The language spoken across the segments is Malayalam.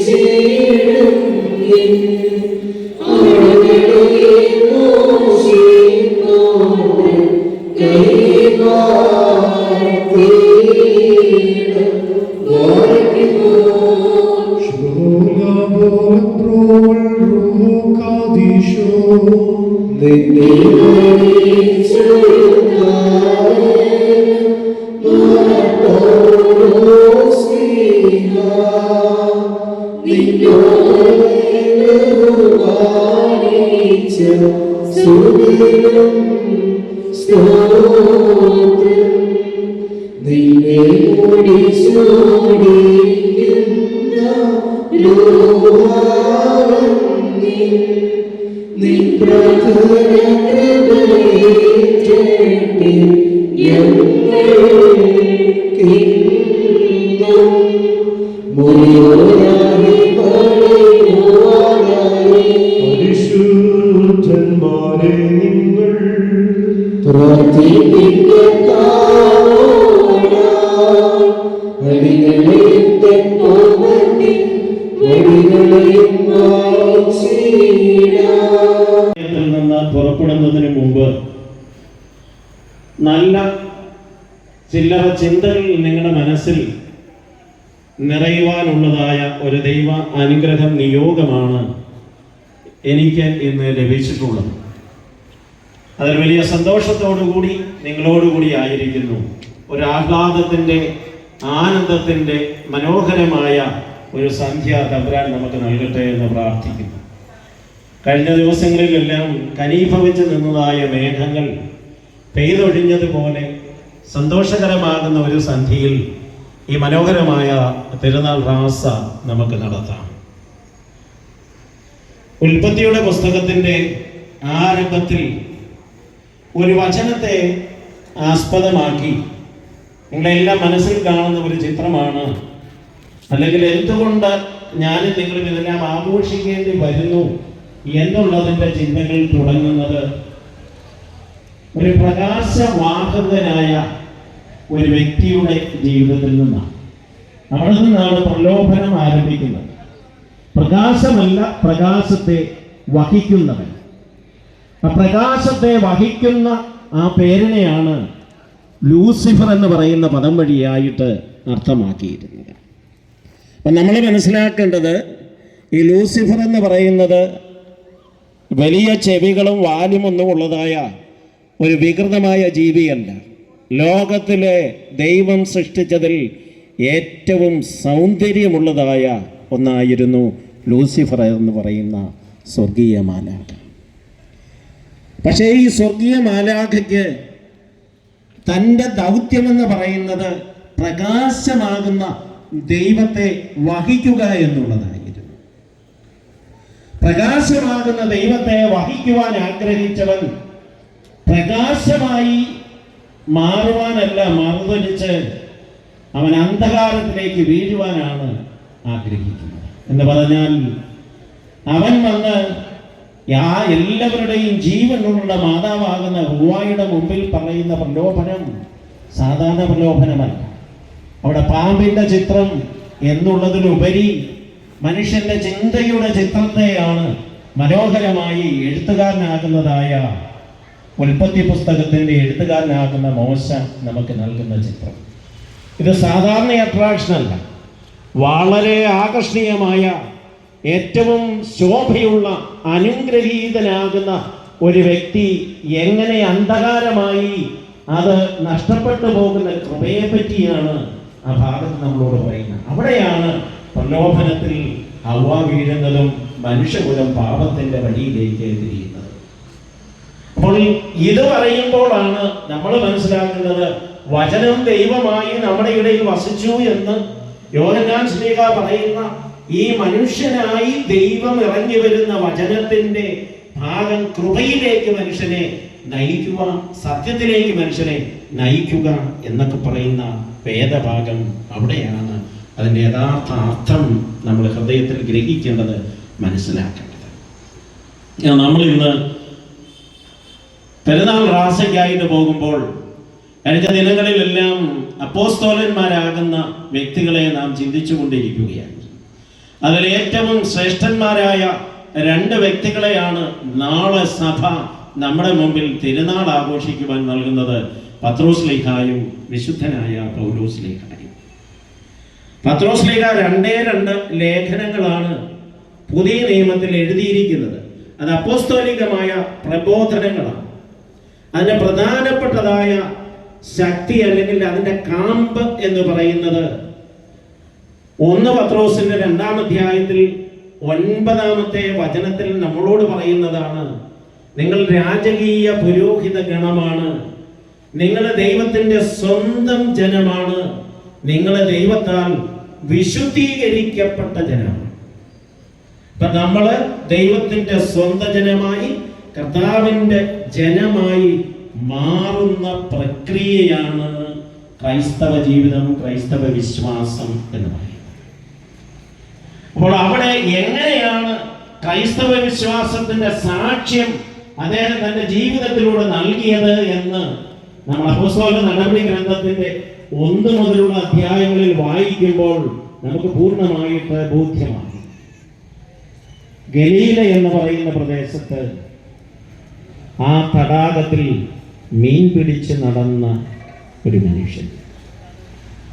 ശ്രദ്ധിച്ചിടും പരിശുദ്ധന്മാരെ നിങ്ങൾ നിന്ന് പുറപ്പെടുന്നതിന് മുമ്പ് നല്ല ചില്ലറ ചിന്തകൾ നിങ്ങളുടെ മനസ്സിൽ നിറയുവാനുള്ളതായ ഒരു ദൈവ അനുഗ്രഹം നിയോഗമാണ് എനിക്ക് ഇന്ന് ലഭിച്ചിട്ടുള്ളത്. അതിൽ വലിയ സന്തോഷത്തോടുകൂടി നിങ്ങളോടുകൂടി ആയിരിക്കുന്നു. ഒരു ആഹ്ലാദത്തിന്റെ ആനന്ദത്തിന്റെ മനോഹരമായ ഒരു സന്ധ്യ തമ്പുരാൻ നമുക്ക് നൽകട്ടെ എന്ന് പ്രാർത്ഥിക്കുന്നു. കഴിഞ്ഞ ദിവസങ്ങളിലെല്ലാം കനീഭവിച്ച് നിന്നതായ മേഘങ്ങൾ പെയ്തൊഴിഞ്ഞതുപോലെ സന്തോഷകരമാകുന്ന ഒരു സന്ധിയിൽ ഈ മനോഹരമായ തിരുനാൾ റാസ നമുക്ക് നടത്താം. ഉൽപ്പത്തിയുടെ പുസ്തകത്തിന്റെ ആരംഭത്തിൽ ഒരു വചനത്തെ ആസ്പദമാക്കി നിങ്ങളെല്ലാം മനസ്സിൽ കാണുന്ന ഒരു ചിത്രമാണ്. അല്ലെങ്കിൽ എന്തുകൊണ്ട് ഞാനും നിങ്ങളും ഇതെല്ലാം ആഘോഷിക്കേണ്ടി വരുന്നു എന്നുള്ളതിന്റെ ചിന്തകൾ തുടങ്ങുന്നത് ഒരു പ്രകാശവാഹകനായ ഒരു വ്യക്തിയുടെ ജീവിതത്തിൽ നിന്നാണ്. അവിടെ നിന്നാണ് പ്രലോഭനം ആരംഭിക്കുന്നത്. പ്രകാശമല്ല പ്രകാശത്തെ വഹിക്കുന്നവൻ. ആ പ്രകാശത്തെ വഹിക്കുന്ന ആ പേരിനെയാണ് ലൂസിഫർ എന്ന് പറയുന്ന പദം വഴിയായിട്ട് അർത്ഥമാക്കിയിരുന്നത് അപ്പം നമ്മൾ മനസ്സിലാക്കേണ്ടത് ഈ ലൂസിഫർ എന്ന് പറയുന്നത് വലിയ ചെവികളും വാലുമൊന്നും ഉള്ളതായ ഒരു വികൃതമായ ജീവിയല്ല. ലോകത്തിലെ ദൈവം സൃഷ്ടിച്ചതിൽ ഏറ്റവും സൗന്ദര്യമുള്ളതായ ഒന്നായിരുന്നു ലൂസിഫർ എന്ന് പറയുന്ന സ്വർഗീയ മാലാഖ. പക്ഷേ ഈ സ്വർഗീയ മാലാഖയ്ക്ക് തന്റെ ദൗത്യമെന്ന് പറയുന്നത് പ്രകാശമാകുന്ന ദൈവത്തെ വഹിക്കുക എന്നുള്ളതായിരുന്നു. പ്രകാശമാകുന്ന ദൈവത്തെ വഹിക്കുവാൻ ആഗ്രഹിച്ചവൻ പ്രകാശമായി മാറുവാനല്ല മറുതലിച്ച് അവൻ അന്ധകാരത്തിലേക്ക് വീഴുവാനാണ് ആഗ്രഹിക്കുന്നത്. എന്ന് പറഞ്ഞാൽ അവൻ വന്ന് ആ എല്ലാവരുടെയും ജീവനുള്ള മാതാവാകുന്ന ഹുവായുടെ മുമ്പിൽ പറയുന്ന പ്രലോഭനം സാധാരണ പ്രലോഭനമല്ല. അവിടെ പാമ്പിന്റെ ചിത്രം എന്നുള്ളതിലുപരി മനുഷ്യന്റെ ചിന്തയുടെ ചിത്രത്തെയാണ് മനോഹരമായി എഴുത്തുകാരനാകുന്നതായ ഉൽപ്പത്തി പുസ്തകത്തിന്റെ എഴുത്തുകാരനാകുന്ന മോശ നമുക്ക് നൽകുന്ന ചിത്രം. ഇത് സാധാരണ അട്രാക്ഷൻ അല്ല. വളരെ ആകർഷണീയമായ ഏറ്റവും ശോഭയുള്ള അനുഗ്രഹീതനാകുന്ന ഒരു വ്യക്തി എങ്ങനെ അന്ധകാരമായി അത് നഷ്ടപ്പെട്ടു പോകുന്ന കൃപയെ പറ്റിയാണ് ആ ഭാഗത്ത് നമ്മളോട് പറയുന്നത്. അവിടെയാണ് പ്രലോഭനത്തിൽ ഹവ വീഴുന്നതും മനുഷ്യകുലം പാപത്തിന്റെ വഴിയിലേക്ക് തിരിയുന്നത്. അപ്പോൾ ഇത് പറയുമ്പോഴാണ് നമ്മൾ മനസ്സിലാക്കുന്നത് വചനം ദൈവമായി നമ്മുടെ ഇടയിൽ വസിച്ചു എന്ന് യോഹന്നാൻ ശ്രീക പറയുന്ന ഈ മനുഷ്യനായി ദൈവം ഇറങ്ങി വരുന്ന വചനത്തിന്റെ ഭാഗം കൃപയിലേക്ക് മനുഷ്യനെ നയിക്കുക സത്യത്തിലേക്ക് മനുഷ്യനെ നയിക്കുക എന്നൊക്കെ പറയുന്ന വേദഭാഗം അവിടെയാണ്. അതിന്റെ യഥാർത്ഥ അർത്ഥം നമ്മൾ ഹൃദയത്തിൽ ഗ്രഹിക്കേണ്ടത് മനസ്സിലാക്കേണ്ടത്. നമ്മൾ ഇന്ന് പെരുന്നാൾ റാസയ്ക്കായിട്ട് പോകുമ്പോൾ കഴിഞ്ഞ ദിനങ്ങളിലെല്ലാം അപ്പോസ്തോലന്മാരാകുന്ന വ്യക്തികളെ നാം ചിന്തിച്ചു കൊണ്ടിരിക്കുകയാണ് അതിൽ ഏറ്റവും ശ്രേഷ്ഠന്മാരായ രണ്ട് വ്യക്തികളെയാണ് നാളെ സഭ നമ്മുടെ മുമ്പിൽ തിരുനാൾ ആഘോഷിക്കുവാൻ നൽകുന്നത് പത്രോസ് ലേഖായും വിശുദ്ധനായ പൗലോസ് ലേഖായും പത്രോസ് ലേഖ രണ്ടേ രണ്ട് ലേഖനങ്ങളാണ് പുതിയ നിയമത്തിൽ എഴുതിയിരിക്കുന്നത്. അത് അപ്പോസ്തോലികമായ പ്രബോധനങ്ങളാണ്. അതിന്റെ പ്രധാനപ്പെട്ടതായ ശക്തി അല്ലെങ്കിൽ അതിന്റെ കാമ്പ് എന്ന് പറയുന്നത് ഒന്ന് പത്രോസിന്റെ രണ്ടാം അധ്യായത്തിൽ ഒൻപതാമത്തെ വചനത്തിൽ നമ്മളോട് പറയുന്നതാണ് നിങ്ങൾ രാജകീയ പുരോഹിത ഗണമാണ്. നിങ്ങൾ ദൈവത്തിന്റെ സ്വന്തം ജനമാണ്. നിങ്ങൾ ദൈവത്താൽ വിശുദ്ധീകരിക്കപ്പെട്ട ജനമാണ്. ഇപ്പൊ നമ്മൾ ദൈവത്തിന്റെ സ്വന്തം ജനമായി കർത്താവിന്റെ ജനമായി മാറുന്ന പ്രക്രിയയാണ് ക്രൈസ്തവ ജീവിതം ക്രൈസ്തവ വിശ്വാസം എന്ന് പറയുന്നത്. അപ്പോൾ അവിടെ എങ്ങനെയാണ് ക്രൈസ്തവ വിശ്വാസത്തിന്റെ സാക്ഷ്യം അദ്ദേഹം തന്റെ ജീവിതത്തിലൂടെ നൽകിയത് എന്ന് നമ്മൾ അപ്പോസ്തല നടപടി ഗ്രന്ഥത്തിന്റെ ഒന്ന് മുതലുള്ള അധ്യായങ്ങളിൽ വായിക്കുമ്പോൾ നമുക്ക് പൂർണമായിട്ട് ബോധ്യമാണ് ഗലീല എന്ന് പറയുന്ന പ്രദേശത്ത് ആ തടാകത്തിൽ മീൻ പിടിച്ച് നടന്ന ഒരു മനുഷ്യൻ.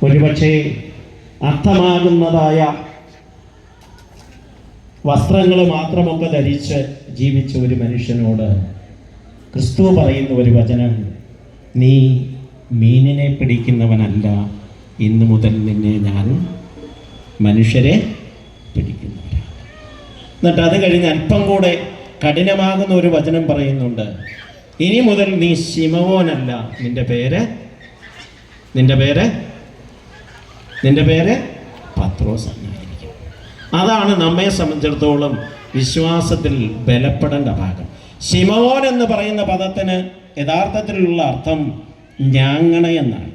ഒരുപക്ഷെ അർത്ഥമാകുന്നതായ വസ്ത്രങ്ങൾ മാത്രമൊക്കെ ധരിച്ച് ജീവിച്ച ഒരു മനുഷ്യനോട് ക്രിസ്തു പറയുന്ന ഒരു വചനം നീ മീനിനെ പിടിക്കുന്നവനല്ല ഇന്നു മുതൽ നിന്നെ ഞാൻ മനുഷ്യരെ പിടിക്കുന്നവരാണ്. എന്നിട്ട് അത് കഴിഞ്ഞ് അല്പം കൂടെ കഠിനമാകുന്ന ഒരു വചനം പറയുന്നുണ്ട്. ഇനി മുതൽ നീ ശിമവോനല്ല നിന്റെ പേര്? നിന്റെ പേര്? നിന്റെ പേര്? പത്രോസ് എന്നായിരിക്കും. അതാണ് നമ്മെ സംബന്ധിച്ചിടത്തോളം വിശ്വാസത്തിൽ ബലപ്പെടേണ്ട ഭാഗം. ശിമവോൻ എന്ന് പറയുന്ന പദത്തിന് യഥാർത്ഥത്തിലുള്ള അർത്ഥം ഞാങ്ങണ എന്നാണ്.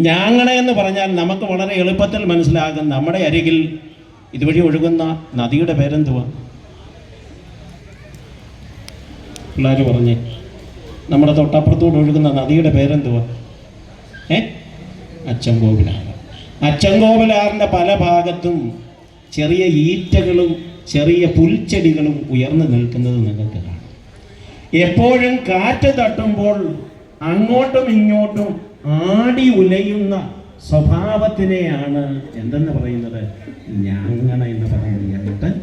ഞാങ്ങണ എന്ന് പറഞ്ഞാൽ നമുക്ക് വളരെ എളുപ്പത്തിൽ മനസ്സിലാകും നമ്മുടെ അരികിൽ ഇതുവഴി ഒഴുകുന്ന നദിയുടെ പേരെന്തുവാ? പിള്ളേർ പറഞ്ഞേ നമ്മുടെ തൊട്ടപ്പുറത്തൂടെ ഒഴുകുന്ന നദിയുടെ പേരെന്തുവാ? ഏ? അച്ചൻകോവിലാർ അച്ചൻകോവിലാറിന്റെ പല ഭാഗത്തും ചെറിയ ഈറ്റകളും ചെറിയ പുൽച്ചെടികളും ഉയർന്നു നിൽക്കുന്നത് നിങ്ങൾക്ക് കാണാം. എപ്പോഴും കാറ്റ് തട്ടുമ്പോൾ അങ്ങോട്ടും ഇങ്ങോട്ടും ആടി ഉലയുന്ന സ്വഭാവത്തിനെയാണ് എന്തെന്ന് പറയുന്നത്? ഞാങ്ങണ എന്ന് പറയുന്നത്.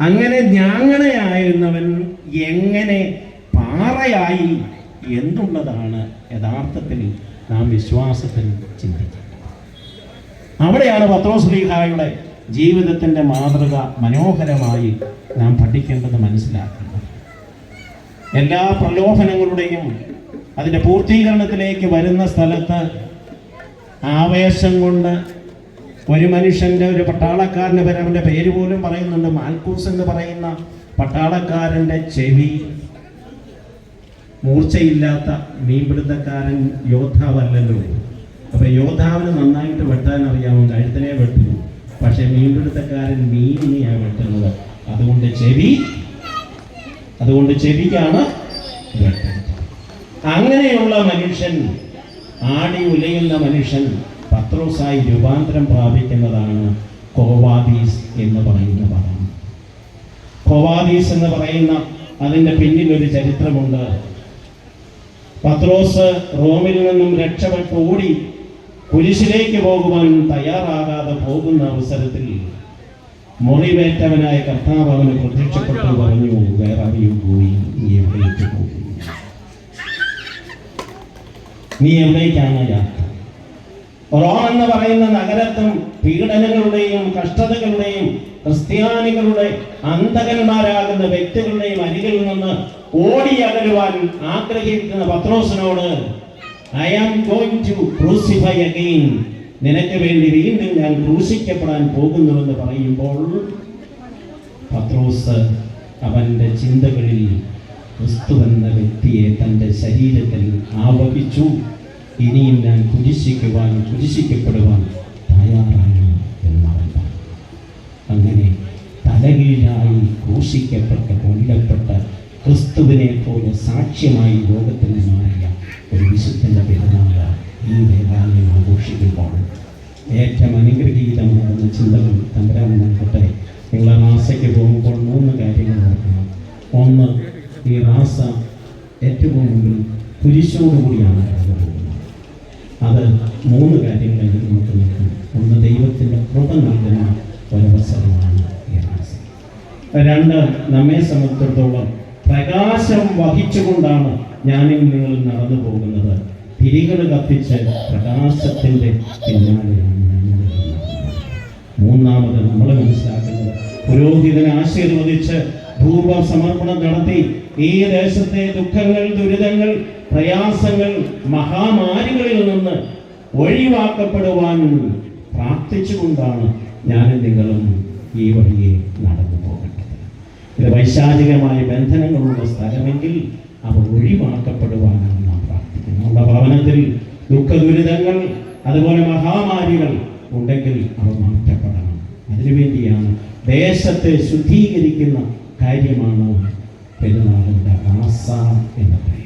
അങ്ങനെ ഞാങ്ങണയായിരുന്നവൻ എങ്ങനെ പാറയായി എന്നുള്ളതാണ് യഥാർത്ഥത്തിൽ നാം വിശ്വാസത്തിൽ ചിന്തിക്കുന്നത്. അവിടെയാണ് പത്രോശ്രീഹായുടെ ജീവിതത്തിന്റെ മാതൃക മനോഹരമായി നാം പഠിക്കേണ്ടത് മനസ്സിലാക്കുന്നത് എല്ലാ പ്രലോഭനങ്ങളുടെയും അതിന്റെ പൂർത്തീകരണത്തിലേക്ക് വരുന്ന സ്ഥലത്ത് ആവേശം കൊണ്ട് ഒരു മനുഷ്യന്റെ ഒരു പട്ടാളക്കാരന്റെ പേര് അവന്റെ പേര് പോലും പറയുന്നുണ്ട്. മാൽക്കൂസ് എന്ന് പറയുന്ന പട്ടാളക്കാരന്റെ ചെവി മൂർച്ചയില്ലാത്ത മീൻപിടുത്തക്കാരൻ യോദ്ധാവല്ലല്ലോ. അപ്പൊ യോദ്ധാവിന് നന്നായിട്ട് വെട്ടാൻ അറിയാവും കഴുത്തിനെ വെട്ടു. പക്ഷെ മീൻപിടുത്തക്കാരൻ മീനിനെയാണ് വെട്ടുന്നത്. അതുകൊണ്ട് ചെവി അതുകൊണ്ട് ചെവിക്കാണ് അങ്ങനെയുള്ള മനുഷ്യൻ ആടി ഉലയുന്ന മനുഷ്യൻ പത്രോസായി രൂപാന്തരം പ്രാപിക്കുന്നതാണ് കോവാദീസ് എന്ന് പറയുന്ന പദം. കോവാദീസ് എന്ന് പറയുന്ന അതിന്റെ പിന്നിൽ ഒരു ചരിത്രമുണ്ട്. പത്രോസ് റോമിൽ നിന്നും രക്ഷപ്പെട്ട് ഓടി കുരിശിലേക്ക് പോകുവാൻ തയ്യാറാകാതെ പോകുന്ന അവസരത്തിൽ മുറിവേറ്റവനായ കർത്താവ് അവന് പ്രത്യക്ഷപ്പെട്ടു പറഞ്ഞു വേറെ അറിയൂ പോയി നീ എവിടേക്ക് പോകുന്നു? നീ എവിടേക്കാണ് യാത്ര? റോം എന്ന് പറയുന്ന നഗരത്തും പീഡനങ്ങളുടെയും കഷ്ടതകളുടെയും ക്രിസ്ത്യാനികളുടെ അന്തകന്മാരാകുന്ന വ്യക്തികളുടെയും അരികിൽ നിന്ന് ഓടിയകലുവാൻ ആഗ്രഹിക്കുന്ന പത്രോസിനോട് I am going to crucify again നിനക്ക് വേണ്ടി വീണ്ടും ഞാൻ ക്രൂശിക്കപ്പെടാൻ പോകുന്നുവെന്ന് പറയുമ്പോൾ പത്രോസ് അവന്റെ ചിന്തകളിൽ ക്രിസ്തു എന്ന വ്യക്തിയെ തന്റെ ശരീരത്തിൽ ആവഹിച്ചു. ഇനിയും ഞാൻ കുരിശിക്കുവാൻ കുരിശിക്കപ്പെടുവാൻ തയ്യാറാണ് എന്നവൻ പറഞ്ഞു അങ്ങനെ തലകീഴായി ക്രൂശിക്കപ്പെട്ട കൊല്ലപ്പെട്ട ക്രിസ്തുവിനെ പോലെ സാക്ഷ്യമായി ലോകത്തിന് മാറിയ ഒരു വിശുദ്ധന്റെ പെരുന്നാള ഈ ദേവാലയം ആഘോഷിക്കുമ്പോൾ ഏറ്റവും അനുഗ്രഹീതമാകുന്ന ചിന്തകൾ തമ്പരാൻ നൽകട്ടെ നിങ്ങൾ റാസയ്ക്ക് പോകുമ്പോൾ മൂന്ന് കാര്യങ്ങൾ ഓർക്കണം. ഒന്ന് ഈ റാസ ഏറ്റവും മുമ്പിൽ കുരിശോടുകൂടിയാണ് അത് മൂന്ന് കാര്യങ്ങളിൽ നമുക്ക് നിൽക്കുന്നു. ഒന്ന് ദൈവത്തിന്റെ കൃപ നൽകുന്ന ഒരവസരമാണ് രണ്ട് നമ്മെ സംബന്ധിച്ചിടത്തോളം പ്രകാശം വഹിച്ചുകൊണ്ടാണ് ഞാനും നിങ്ങൾ നടന്നു പോകുന്നത്. തിരികൾ കത്തിച്ച് പ്രകാശത്തിന്റെ പിന്നാലെയാണ്. മൂന്നാമത് നമ്മൾ മനസ്സിലാക്കുന്നത് പുരോഹിതനെ ആശീർവദിച്ച് ഭൂപ സമർപ്പണം നടത്തി ഈ ദേശത്തെ ദുഃഖങ്ങൾ ദുരിതങ്ങൾ പ്രയാസങ്ങൾ മഹാമാരികളിൽ നിന്ന് ഒഴിവാക്കപ്പെടുവാൻ പ്രാർത്ഥിച്ചുകൊണ്ടാണ് ഞാനും നിങ്ങളും ഈ വഴിയെ നടന്നു പോകേണ്ടത്. ഇത് വൈശാചികമായ ബന്ധനങ്ങളുള്ള സ്ഥലമെങ്കിൽ അവ ഒഴിവാക്കപ്പെടുവാനാണ് നാം പ്രാർത്ഥിക്കുന്നത്. നമ്മുടെ ഭവനത്തിൽ ദുഃഖ ദുരിതങ്ങൾ അതുപോലെ മഹാമാരികൾ ഉണ്ടെങ്കിൽ അവ മാറ്റപ്പെടണം. അതിനുവേണ്ടിയാണ് ദേശത്തെ ശുദ്ധീകരിക്കുന്ന കാര്യമാണ് പെരുന്നാളിന്റെ ആസ എന്ന് പറയുന്നത്.